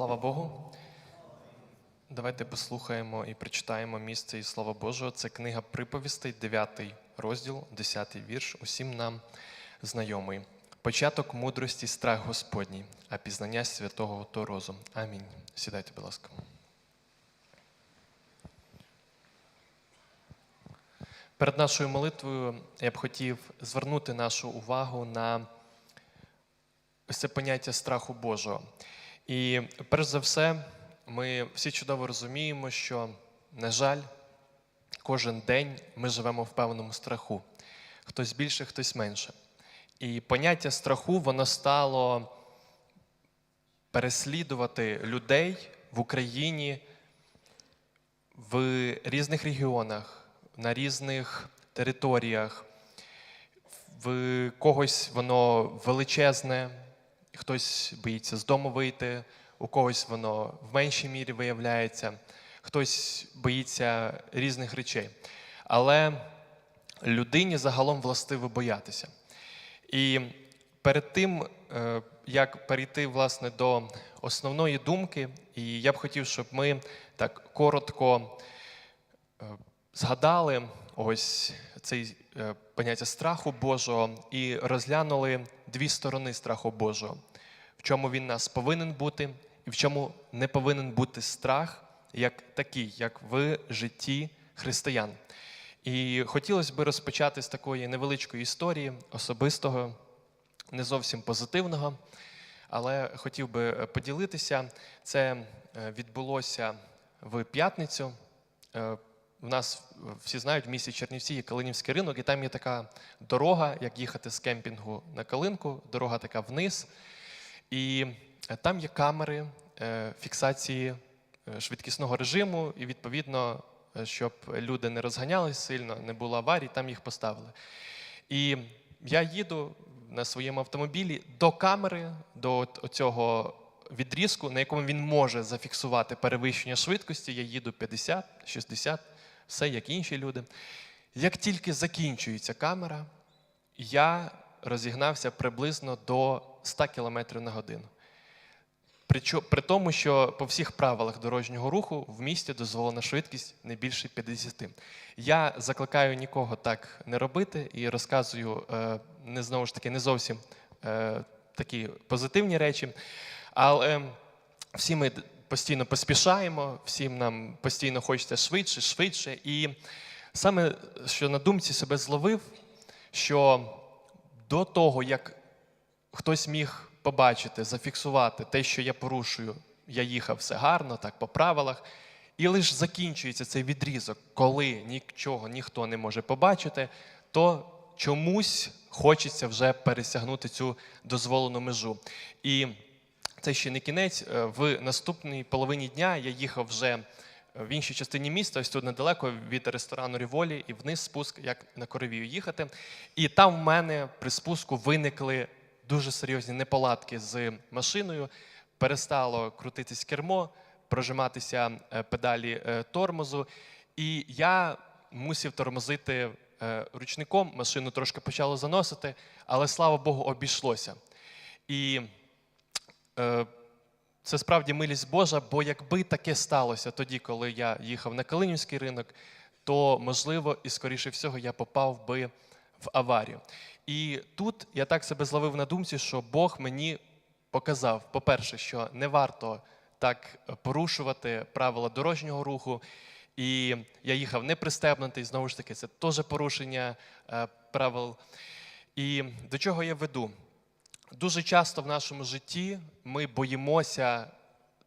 Слава Богу. Давайте послухаємо і прочитаємо місце із Слова Божого. Це книга приповістей, 9 розділ, 10 вірш. Усім нам знайомий. Початок мудрості страх Господній, а пізнання святого то розум. Амінь. Сідайте, будь ласка. Перед нашою молитвою я б хотів звернути нашу увагу на ось це поняття страху Божого. І перш за все, ми всі чудово розуміємо, що, на жаль, кожен день ми живемо в певному страху. Хтось більше, хтось менше. І поняття страху воно стало переслідувати людей в Україні в різних регіонах, на різних територіях. В когось воно величезне, хтось боїться з дому вийти, у когось воно в меншій мірі виявляється, хтось боїться різних речей. Але людині загалом властиво боятися. І перед тим, е, як перейти власне до основної думки, і я б хотів, щоб ми так коротко е, згадали ось цей е, поняття страху Божого і розглянули дві сторони страху Божого, в чому він нас повинен бути, і в чому не повинен бути страх, як такий, як в житті християн. І хотілося б розпочати з такої невеличкої історії особистого, не зовсім позитивного, але хотів би поділитися. Це е, відбулося в п'ятницю. У нас всі знають, в місті Чернівці є Калинівський ринок, і там є така дорога, як їхати з кемпінгу на Калинку, дорога така вниз. І е, там є камери е, фіксації е, швидкісного режиму, і відповідно, щоб люди не розганялись сильно, не було аварій, там їх поставили. І я їду на своєму автомобілі до камери, до цього відрізку, на якому він може зафіксувати перевищення швидкості. Я їду 50, 60, все як інші люди. Як тільки закінчується камера, я розігнався приблизно до 100 км на годину. При тому, що по всіх правилах дорожнього руху в місті дозволена швидкість не більше 50. Я закликаю нікого так не робити і розказую е, не знову ж таки не зовсім е, такі позитивні речі. Але всі ми постійно поспішаємо, всім нам постійно хочеться швидше, швидше. І саме що на думці себе зловив, що до того, як хтось міг побачити, зафіксувати те, що я порушую, я їхав все гарно, так по правилах. І лише закінчується цей відрізок, коли нічого ніхто не може побачити, то чомусь хочеться вже пересягнути цю дозволену межу. І це ще не кінець. Е, В наступній половині дня я їхав вже в іншій частині міста, ось тут недалеко від ресторану Ріволі, і вниз спуск, як на Коровію їхати. І там в мене при спуску виникли дуже серйозні неполадки з машиною. Перестало крутитись кермо, прожиматися е, педалі е, тормозу. І я мусив тормозити е, ручником, машину трошки почало заносити, але слава Богу, обійшлося. І е, це справді милість Божа, бо якби таке сталося тоді, коли я їхав на Калинівський ринок, то можливо і скоріше всього я попав би в аварію. І тут я так себе зловив на думці, що Бог мені показав, по-перше, що не варто так порушувати правила дорожнього руху. І я їхав не пристебнутий, знову ж таки, це теж порушення е, правил. І до чого я веду? Дуже часто в нашому житті ми боїмося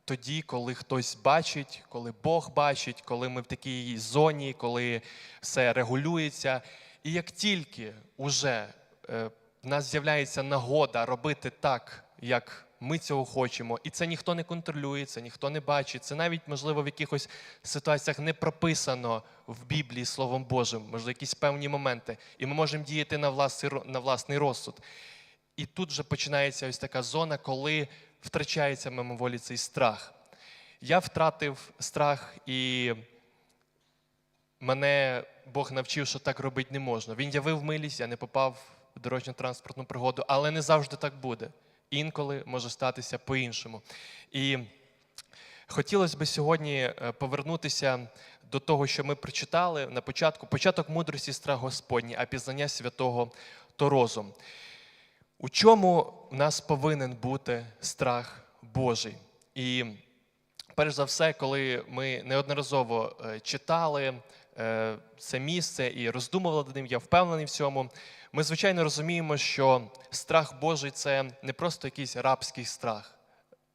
тоді, коли хтось бачить, коли Бог бачить, коли ми в такій зоні, коли все регулюється. І як тільки уже е, в нас з'являється нагода робити так, як ми цього хочемо, і це ніхто не контролює, це ніхто не бачить. Це навіть, можливо, в якихось ситуаціях не прописано в Біблії Словом Божим, можливо, якісь певні моменти. І ми можемо діяти на власний, розсуд. І тут вже починається ось така зона, коли втрачається мимоволі цей страх. Я втратив страх, і мене Бог навчив, що так робити не можна. Він явив милість, я не попав в дорожньо-транспортну пригоду, але не завжди так буде. Інколи може статися по-іншому. І хотілося б сьогодні е, повернутися до того, що ми прочитали на початку. Початок мудрості страх Господній, а пізнання святого то розум. У чому в нас повинен бути страх Божий? І перш за все, коли ми неодноразово е, читали е, це місце і роздумували над ним, я впевнений в цьому. Ми, звичайно, розуміємо, що страх Божий це не просто якийсь рабський страх,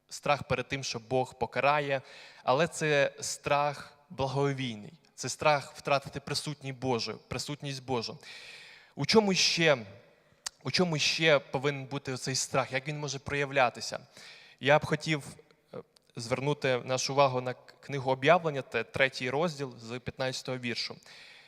страх перед тим, що Бог покарає, але це страх благовійний, це страх втратити присутність Божу, присутність Божу. У чому ще, у чому ще повинен бути цей страх? Як він може проявлятися? Я б хотів е, звернути нашу увагу на книгу об'явлення, третій розділ з 15-го віршу.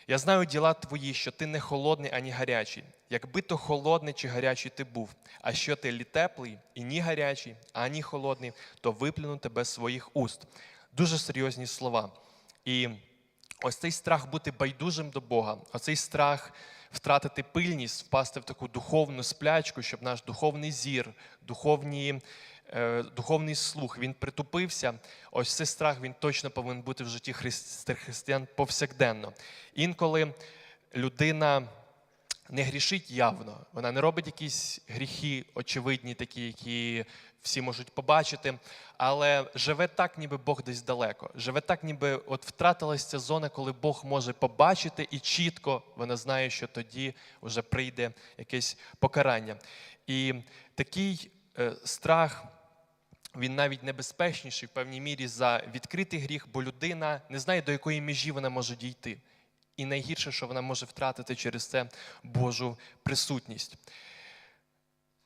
Я знаю діла твої, що ти не холодний, ані гарячий. Якби то холодний чи гарячий ти був, а що ти лі теплий і ні гарячий, ані холодний, то виплюну тебе з своїх уст. Дуже серйозні слова. І ось цей страх бути байдужим до Бога, оцей страх втратити пильність, впасти в таку духовну сплячку, щоб наш духовний зір, духовні, е, духовний слух він притупився. Ось цей страх він точно повинен бути в житті христи- християн повсякденно. Інколи людина не грішить явно, вона не робить якісь гріхи очевидні, такі, які всі можуть побачити, але живе так, ніби Бог десь далеко. Живе так, ніби от втратилась ця зона, коли Бог може побачити, і чітко вона знає, що тоді вже прийде якесь покарання. І такий е, страх. Він навіть небезпечніший в певній мірі за відкритий гріх, бо людина не знає, до якої межі вона може дійти. І найгірше, що вона може втратити через це Божу присутність.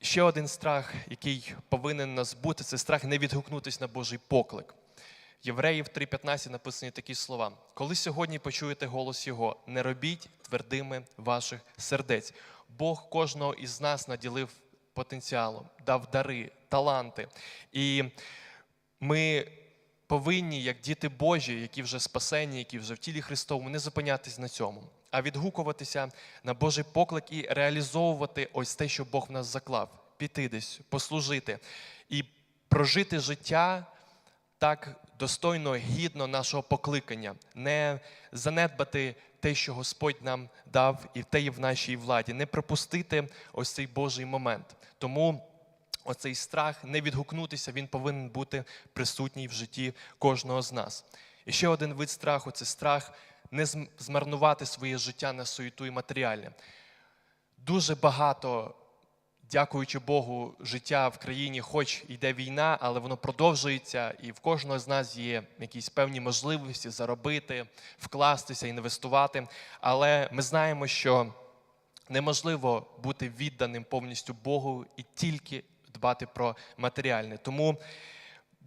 Ще один страх, який повинен нас бути, це страх не відгукнутися на Божий поклик. Євреїв 3:15 написані такі слова: коли сьогодні почуєте голос Його, не робіть твердими ваших сердець. Бог кожного із нас наділив потенціалом, дав дари, таланти. І ми повинні, як діти Божі, які вже спасені, які вже в тілі Христовому, не зупинятись на цьому, а відгукуватися на Божий поклик і реалізовувати ось те, що Бог в нас заклав, піти десь, послужити і прожити життя так достойно, гідно нашого покликання, не занедбати те, що Господь нам дав, і те є в нашій владі, не пропустити ось цей Божий момент. Тому оцей страх не відгукнутися, він повинен бути присутній в житті кожного з нас. І ще один вид страху це страх не змарнувати своє життя на суєту і матеріальне. Дуже багато, дякуючи Богу, життя в країні, хоч йде війна, але воно продовжується, і в кожного з нас є якісь певні можливості заробити, вкластися, інвестувати. Але ми знаємо, що неможливо бути відданим повністю Богу і тільки дбати про матеріальне. Тому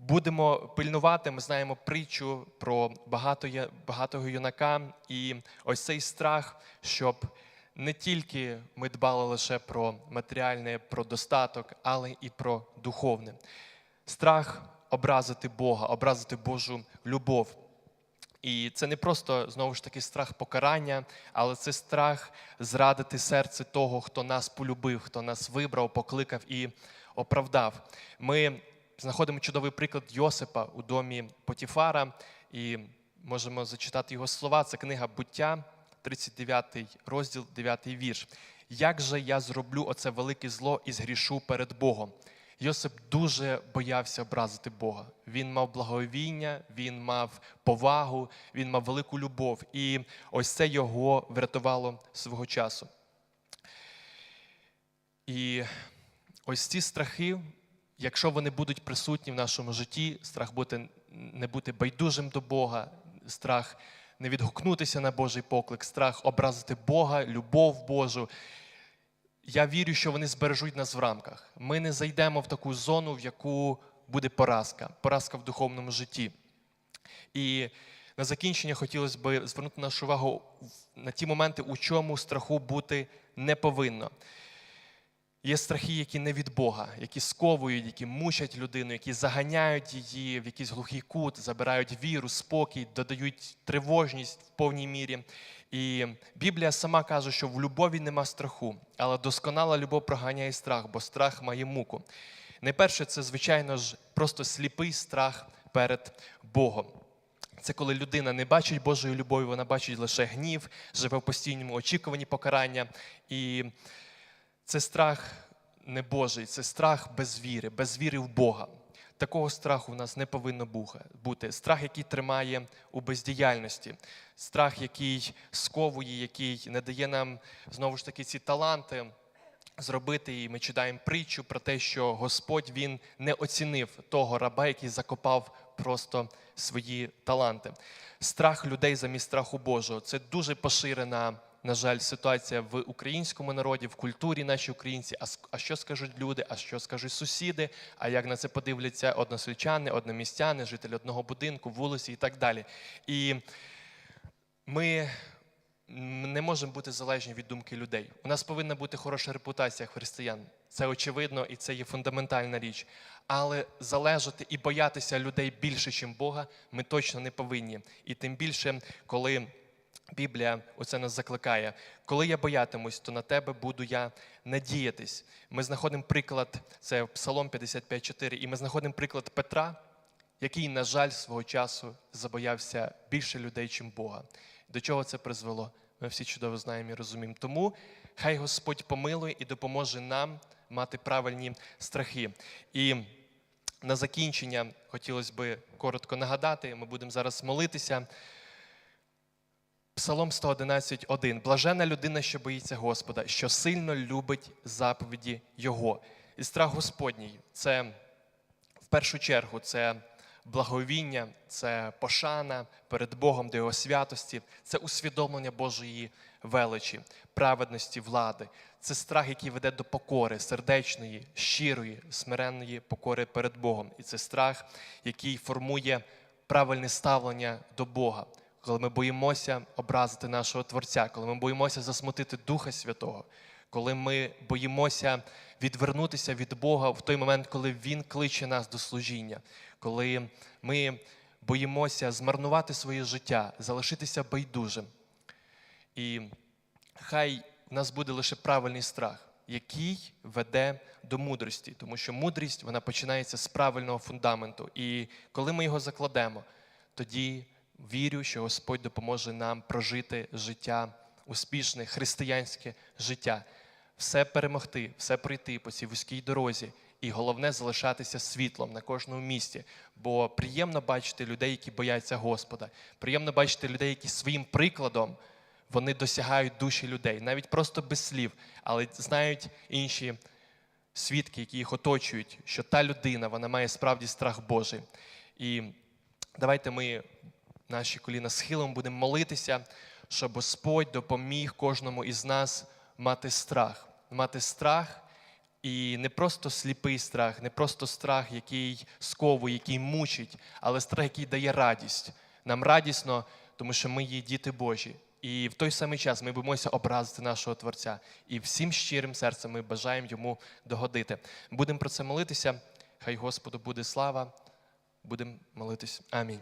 будемо пильнувати. Ми знаємо притчу про багато, багатого юнака, і ось цей страх, щоб не тільки ми дбали лише про матеріальне, про достаток, але і про духовне. Страх образити Бога, образити Божу любов. І це не просто знову ж таки страх покарання, але це страх зрадити серце того, хто нас полюбив, хто нас вибрав, покликав і оправдав. Ми знаходимо чудовий приклад Йосипа у домі Потіфара, і можемо зачитати його слова. Це книга буття, 39 розділ, 9 вірш. Як же я зроблю оце велике зло і згрішу перед Богом? Йосип дуже боявся образити Бога. Він мав благовіння, він мав повагу, він мав велику любов. І ось це його врятувало свого часу. І ось ці страхи, якщо вони будуть присутні в нашому житті, страх бути, не бути байдужим до Бога, страх не відгукнутися на Божий поклик, страх образити Бога, любов Божу. Я вірю, що вони збережуть нас в рамках. Ми не зайдемо в таку зону, в яку буде поразка, поразка в духовному житті. І на закінчення хотілося б звернути нашу увагу на ті моменти, у чому страху бути не повинно. Є страхи, які не від Бога, які сковують, які мучать людину, які заганяють її в якийсь глухий кут, забирають віру, спокій, додають тривожність в повній мірі. І Біблія сама каже, що в любові нема страху, але досконала любов проганяє страх, бо страх має муку. Найперше, це, звичайно ж, просто сліпий страх перед Богом. Це коли людина не бачить Божої любові, вона бачить лише гнів, живе в постійному очікуванні покарання. І це страх не Божий, це страх без віри, без віри в Бога. Такого страху в нас не повинно бути. Страх, який тримає у бездіяльності, страх, який сковує, який не дає нам знову ж таки ці таланти зробити. І ми читаємо притчу про те, що Господь він не оцінив того раба, який закопав просто свої таланти. Страх людей замість страху Божого це дуже поширена. На жаль, ситуація в українському народі, в культурі наші українці. А, що скажуть люди, а що скажуть сусіди? А як на це подивляться односельчани, одномістяни, жителі одного будинку, вулиці і так далі. І ми не можемо бути залежні від думки людей. У нас повинна бути хороша репутація християн. Це очевидно і це є фундаментальна річ. Але залежати і боятися людей більше, ніж Бога, ми точно не повинні. І тим більше, коли Біблія оце нас закликає. Коли я боятимусь, то на тебе буду я надіятись. Ми знаходимо приклад, це Псалом 55.4, і ми знаходимо приклад Петра, який, на жаль, свого часу забоявся більше людей, чим Бога. До чого це призвело? Ми всі чудово знаємо і розуміємо. Тому хай Господь помилує і допоможе нам мати правильні страхи. І на закінчення хотілося би коротко нагадати, ми будемо зараз молитися. Псалом 111.1. Блажена людина, що боїться Господа, що сильно любить заповіді Його. І страх Господній це в першу чергу це благовіння, це пошана перед Богом до Його святості, це усвідомлення Божої величі, праведності влади. Це страх, який веде до покори, сердечної, щирої, смиренної покори перед Богом. І це страх, який формує правильне ставлення до Бога. Коли ми боїмося образити нашого Творця, коли ми боїмося засмутити Духа Святого, коли ми боїмося відвернутися від Бога в той момент, коли Він кличе нас до служіння, коли ми боїмося змарнувати своє життя, залишитися байдужим. І хай в нас буде лише правильний страх, який веде до мудрості, тому що мудрість вона починається з правильного фундаменту. І коли ми його закладемо, тоді вірю, що Господь допоможе нам прожити життя успішне, християнське життя, все перемогти, все пройти по цій вузькій дорозі. І головне залишатися світлом на кожному місці. Бо приємно бачити людей, які бояться Господа. Приємно бачити людей, які своїм прикладом вони досягають душі людей, навіть просто без слів, але знають інші свідки, які їх оточують, що та людина вона має справді страх Божий. І давайте ми наші коліна схилом будемо молитися, щоб Господь допоміг кожному із нас мати страх, мати страх. І не просто сліпий страх, не просто страх, який сковує, який мучить, але страх, який дає радість. Нам радісно, тому що ми є діти Божі. І в той самий час ми боїмося образити нашого Творця. І всім щирим серцем ми бажаємо йому догодити. Будемо про це молитися. Хай Господу буде слава. Будемо молитись. Амінь.